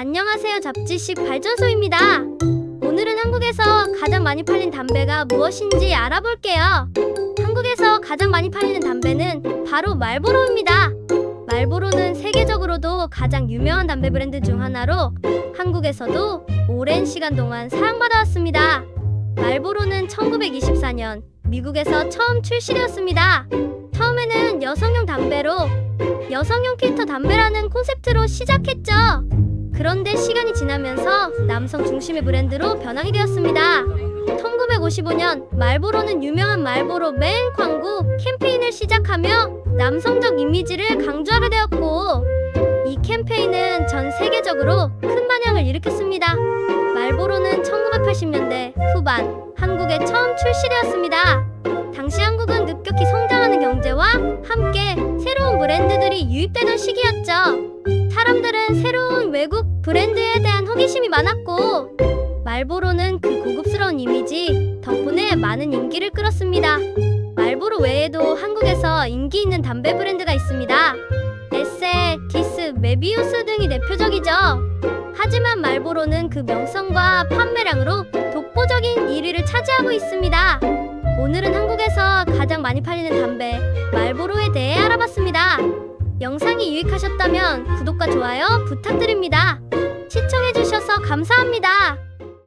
안녕하세요. 잡지식 발전소입니다. 오늘은 한국에서 가장 많이 팔린 담배가 무엇인지 알아볼게요. 한국에서 가장 많이 팔리는 담배는 바로 말보로입니다. 말보로는 세계적으로도 가장 유명한 담배 브랜드 중 하나로 한국에서도 오랜 시간 동안 사랑받아왔습니다. 말보로는 1924년 미국에서 처음 출시되었습니다. 처음에는 여성용 담배로 여성용 필터 담배라는 콘셉트로 시작했죠. 그런데 시간이 지나면서 남성 중심의 브랜드로 변하게 되었습니다. 1955년 말보로는 유명한 말보로 맨 광고 캠페인을 시작하며 남성적 이미지를 강조하게 되었고 이 캠페인은 전 세계적으로 큰 반향을 일으켰습니다. 말보로는 1980년대 후반 한국에 처음 출시되었습니다. 당시 한국은 급격히 성장하는 경제와 함께 새로운 브랜드들이 유입되던 시기였죠. 브랜드에 대한 호기심이 많았고 말보로는 그 고급스러운 이미지 덕분에 많은 인기를 끌었습니다. 말보로 외에도 한국에서 인기 있는 담배 브랜드가 있습니다. 에세, 디스, 메비우스 등이 대표적이죠. 하지만 말보로는 그 명성과 판매량으로 독보적인 1위를 차지하고 있습니다. 오늘은 한국에서 가장 많이 팔리는 담배 말보로에 대해 알아봤습니다. 영상이 유익하셨다면 구독과 좋아요 부탁드립니다. 감사합니다.